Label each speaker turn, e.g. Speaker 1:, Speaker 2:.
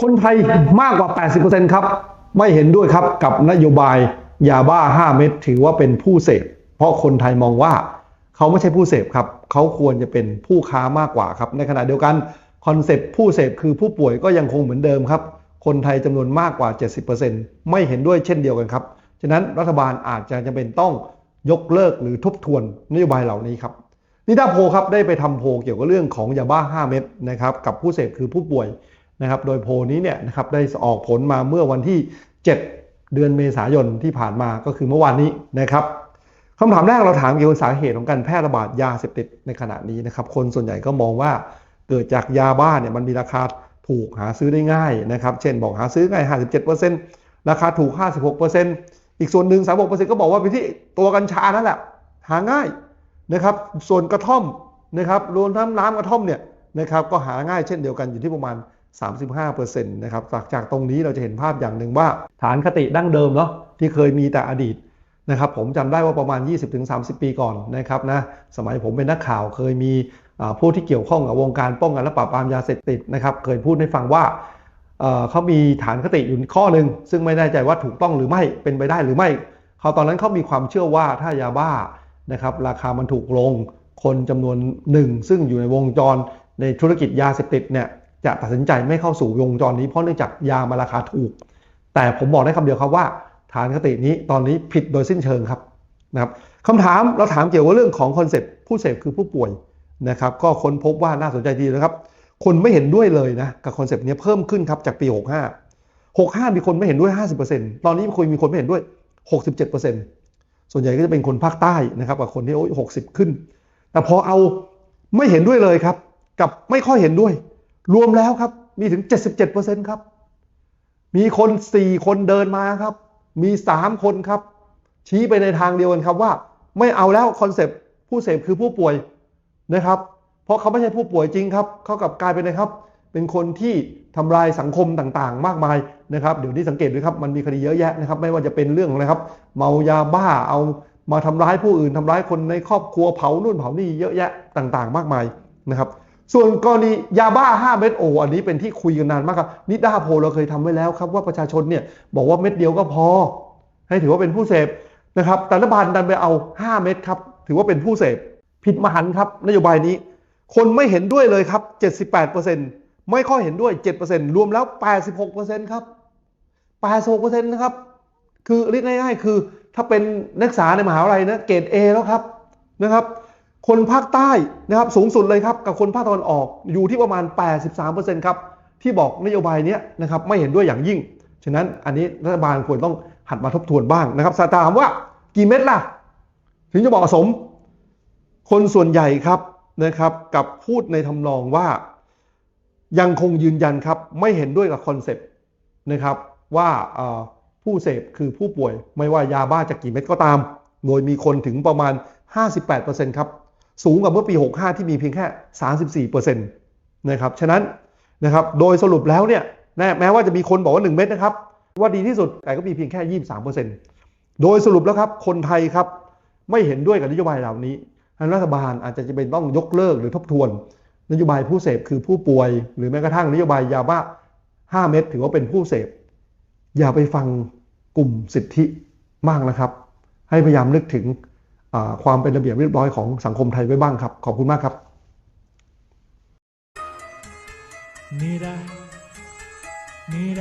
Speaker 1: คนไทยมากกว่า 80%ครับ ไม่เห็นด้วยครับกับนโยบายยาบ้า 5 เม็ดถือว่าเป็นผู้เสพ เพราะคนไทยมองว่าเขาไม่ใช่ผู้เสพครับ เขาควรจะเป็นผู้ค้ามากกว่าครับ ในขณะเดียวกันคอนเซปต์ผู้เสพคือผู้ป่วยก็ยังคงเหมือนเดิมครับ คนไทยจำนวนมากกว่า 70%ไม่เห็นด้วยเช่นเดียวกันครับ ฉะนั้นรัฐบาลอาจจะจำเป็นต้องยกเลิกหรือทบทวนนโยบายเหล่านี้ครับนิดาโพครับได้ไปทำโพเกี่ยวกับเรื่องของยาบ้า 5 เม็ดนะครับกับผู้เสพคือผู้ป่วย นะครับโดยโพลนี้เนี่ยนะครับได้ออกผลมาเมื่อวันที่ 7 เดือนเมษายนที่ผ่านมาก็คือเมื่อวานนี้นะครับคำถามแรกเราถามเกี่ยวกับสาเหตุของการแพร่ระบาดยาเสพติดในขณะนี้นะครับคนส่วนใหญ่ก็มองว่าเกิดจากยาบ้าเนี่ยมันมีราคาถูกหาซื้อได้ง่ายนะครับ เช่นบอกหาซื้อง่าย 57%ราคาถูก 56%อีกส่วนหนึ่ง36%ก็บอกว่าเป็นที่ตัวกัญชานั่นแหละหาง่ายนะครับ ส่วนกระท่อมนะครับรวมทั้งน้ำกระท่อมเนี่ยนะครับก็หาง่ายเช่นเดียวกันอยู่ที่ประมาณ 35%นะครับจากจากตรงนี้เราจะเห็นภาพอย่างหนึ่งว่า ฐานคติดั้งเดิมเนาะที่เคยมีแต่อดีตนะครับผมจำได้ว่าประมาณ 20-30 ปีก่อนนะครับนะสมัยผมเป็นนักข่าวเคยมีผู้ที่เกี่ยวข้องกับวงการป้องกันและปราบปรามยาเสพติดนะครับเคยพูดให้ฟังว่าเเขามีฐานคติอยู่ข้อหนึ่งซึ่งไม่แน่ใจว่าถูกต้องหรือไม่เป็นไปได้หรือไม่เขาตอนนั้นเขามีความเชื่อว่าถ้ายาบ้านะครับราคามันถูกลงคนจำนวนหนึ่งซึ่งอยู่ในวงจรในธุรกิจยาเสพติดเนี่ย จะตัดสินใจไม่เข้าสู่วงจรนี้เพราะเนื่องจากยามาราคาถูก แต่ผมบอกได้คำเดียวครับว่า ฐานคตินี้ตอนนี้ผิดโดยสิ้นเชิงครับนะครับคำถามเราถามเกี่ยวกับเรื่องของคอนเซ็ปต์ผู้เสพคือผู้ป่วยนะครับก็ค้นพบว่าน่าสนใจดีนะครับ คนไม่เห็นด้วยเลยนะกับคอนเซ็ปต์นี้เพิ่มขึ้นครับจากปี 65 65 มีคนไม่เห็นด้วย 50%ตอนนี้คุยมีคนไม่เห็นด้วย 67%ส่วนใหญ่ก็จะเป็นคนภาคใต้นะครับกับคนที่โอ้ยหกสิบขึ้น แต่พอเอาไม่เห็นด้วยเลยครับ กับไม่ค่อยเห็นด้วย รวมแล้วครับ มีถึง 77%ครับ มีคน 4 คนเดินมาครับ มี 3 คนครับ ชี้ไปในทางเดียวกันครับว่า ไม่เอาแล้วคอนเซปต์ผู้เสพคือผู้ป่วยนะครับ เพราะเขาไม่ใช่ผู้ป่วยจริงครับ เขากลับกลายเป็นนะครับ เป็นคนที่ทำลายสังคมต่างๆ มากมายนะครับ เดี๋ยวนี้สังเกตด้วยครับ มันมีคดีเยอะแยะนะครับ ไม่ว่าจะเป็นเรื่องอะไรครับ เมายาบ้า เอามาทำร้ายผู้อื่นทำร้ายคนในครอบครัวเผานู่นเผานี่เยอะแยะต่างๆ มากมายนะครับ ส่วนกรณียาบ้า 5 เม็ดโอ้อันนี้เป็นที่คุยกันนานมากครับนิด้าโพเราเคยทำไว้แล้วครับ ว่าประชาชนเนี่ยบอกว่าเม็ดเดียวก็พอ ให้ถือว่าเป็นผู้เสพนะครับแต่รัฐบาลดันไปเอา 5 เม็ดครับ ถือว่าเป็นผู้เสพผิดมหันครับ นโยบายนี้ คนไม่เห็นด้วยเลยครับ 78%ไม่ค่อยเห็นด้วย 7%รวมแล้ว 86%ครับ 86%นะครับคือเรียกง่ายๆ คือถ้าเป็นนักศึกษาในมหาวิทยาลัยนะเกรด A แล้วครับนะครับ คนภาคใต้นะครับสูงสุดเลยครับกับคนภาคตะวันออกอยู่ที่ประมาณ 83%ครับที่บอกนโยบายเนี้ยนะครับไม่เห็นด้วยอย่างยิ่ง ฉะนั้นอันนี้รัฐบาลควรต้องหัดมาทบทวนบ้างนะครับสถามว่ากี่เม็ดล่ะ ถึงจะเหมาะสม คนส่วนใหญ่ครับนะครับกับพูดในทำนองว่า ยังคงยืนยันครับไม่เห็นด้วยกับคอนเซปต์นะครับว่าผู้เสพคือผู้ป่วยไม่ว่ายาบ้าจะกี่เม็ดก็ตาม โดยมีคนถึงประมาณ 58%ครับ สูงกว่าเมื่อปี 65 ที่มีเพียงแค่ 34%นะครับ ฉะนั้นนะครับ โดยสรุปแล้วเนี่ยแม้ว่าจะมีคนบอกว่า 1 เม็ดนะครับ ว่าดีที่สุด แต่ก็มีเพียงแค่ 23%โดยสรุปแล้วครับ คนไทยครับไม่เห็นด้วยกับนโยบายเหล่านี้ทางรัฐบาลอาจจะจำเป็นต้องยกเลิกหรือทบทวน นโยบายผู้เสพคือผู้ป่วย หรือแม้กระทั่งนโยบายยาบ้า 5 เม็ดถือว่าเป็นผู้เสพ อย่าไปฟังกลุ่มสิทธิมากนะครับ ให้พยายามนึกถึง ความเป็นระเบียบเรียบร้อยของสังคมไทยไว้บ้างครับ ขอบคุณมากครับ
Speaker 2: Mira, mira.